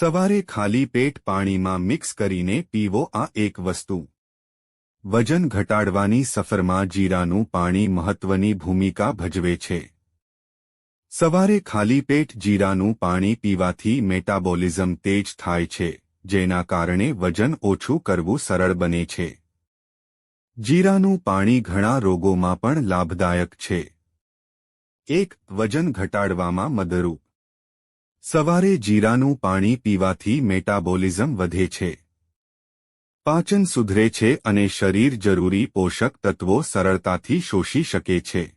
સવારે ખાલી પેટ પાણીમાં મિક્સ કરીને પીવો આ એક વસ્તુ. વજન ઘટાડવાની સફરમાં જીરાનું પાણી મહત્વની ભૂમિકા ભજવે છે. સવારે ખાલી પેટ જીરાનું પાણી પીવાથી મેટાબોલિઝમ તેજ થાય છે, જેના કારણે વજન ઓછું કરવું સરળ બને છે. જીરાનું પાણી ઘણા રોગોમાં પણ લાભદાયક છે. એક, વજન ઘટાડવામાં મદરૂપ સવારે જીરાનું પાણી પીવાથી મેટાબોલિઝમ વધે છે. પાચન સુધરે છે અને શરીર જરૂરી પોષક તત્વો સરળતાથી શોષી શકે છે.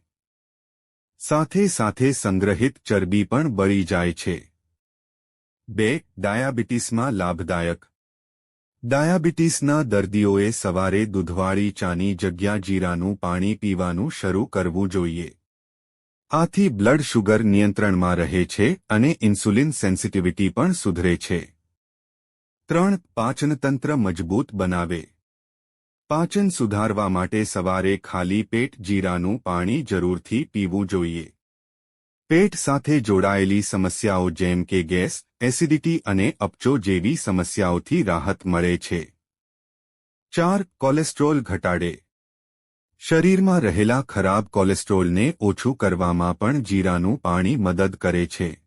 સાથે સાથે સંગ્રહિત ચરબી પણ બળી જાય છે. બે, ડાયાબિટીસમાં લાભદાયક. ડાયાબિટીસના દર્દીઓએ સવારે દૂધવાળી ચાની જગ્યા જીરાનું પાણી પીવાનું શરૂ કરવું જોઈએ. આથી બ્લડ શુગર નિયંત્રણમાં રહે છે અને ઇન્સ્યુલિન સેન્સિટિવિટી પણ સુધરે છે. ત્રણ, પાચનતંત્ર મજબૂત બનાવે. પાચન સુધારવા માટે સવારે ખાલી પેટ જીરાનું પાણી જરૂરથી પીવું જોઈએ. પેટ સાથે જોડાયેલી સમસ્યાઓ જેમ કે ગેસ, એસિડિટી અને અપચો જેવી સમસ્યાઓથી રાહત મળે છે. ચાર, કોલેસ્ટ્રોલ ઘટાડે. શરીરમાં રહેલા ખરાબ કોલેસ્ટ્રોલને ઓછું કરવામાં પણ જીરાનું પાણી મદદ કરે છે.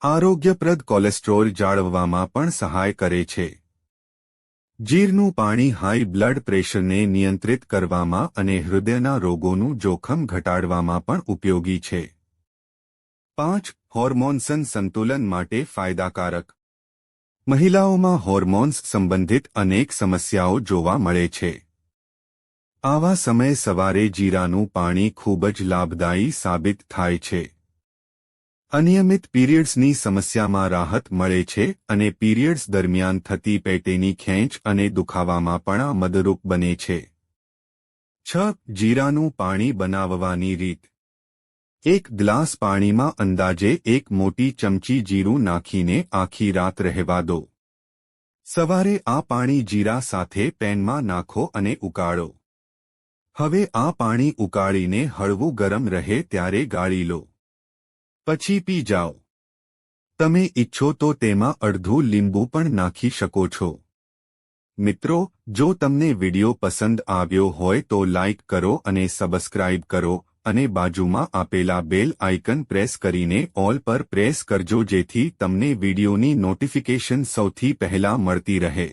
આરોગ્યપ્રદ કોલેસ્ટ્રોલ જાળવવામાં પણ સહાય કરે છે. જીરનું પાણી હાઈ બ્લડ પ્રેશરને નિયંત્રિત કરવામાં અને હૃદયના રોગોનું જોખમ ઘટાડવામાં પણ ઉપયોગી છે. પાંચ, હોર્મોન્સન સંતુલન માટે ફાયદાકારક. મહિલાઓમાં હોર્મોન્સ સંબંધિત અનેક સમસ્યાઓ જોવા મળે છે. આવા સમયે સવારે જીરાનું પાણી ખૂબ જ લાભદાયી સાબિત થાય છે. અનિયમિત પીરિયડ્સની સમસ્યામાં રાહત મળે છે અને પીરિયડ્સ દરમિયાન થતી પેટેની ખેંચ અને દુખાવામાં પણ આ મદરૂપ બને છે. છ. જીરાનું પાણી બનાવવાની રીત. એક ગ્લાસ પાણીમાં અંદાજે એક મોટી ચમચી જીરું નાખીને આખી રાત રહેવા દો. સવારે આ પાણી જીરા સાથે પેનમાં નાખો અને ઉકાળો. હવે આ પાણી ઉકાળીને હળવું ગરમ રહે ત્યારે ગાળી લો. પછી પી જાઓ. તમે ઇચ્છો તો તેમાં અડધું લીંબુ પણ નાખી શકો છો. મિત્રો, જો તમને વિડિયો પસંદ આવ્યો હોય તો લાઇક કરો અને સબસ્ક્રાઇબ કરો અને બાજુમાં આપેલા બેલ આઇકન પ્રેસ કરીને ઓલ પર પ્રેસ કરજો જેથી તમને વિડિયોની નોટિફિકેશન સૌથી પહેલા મળતી રહે.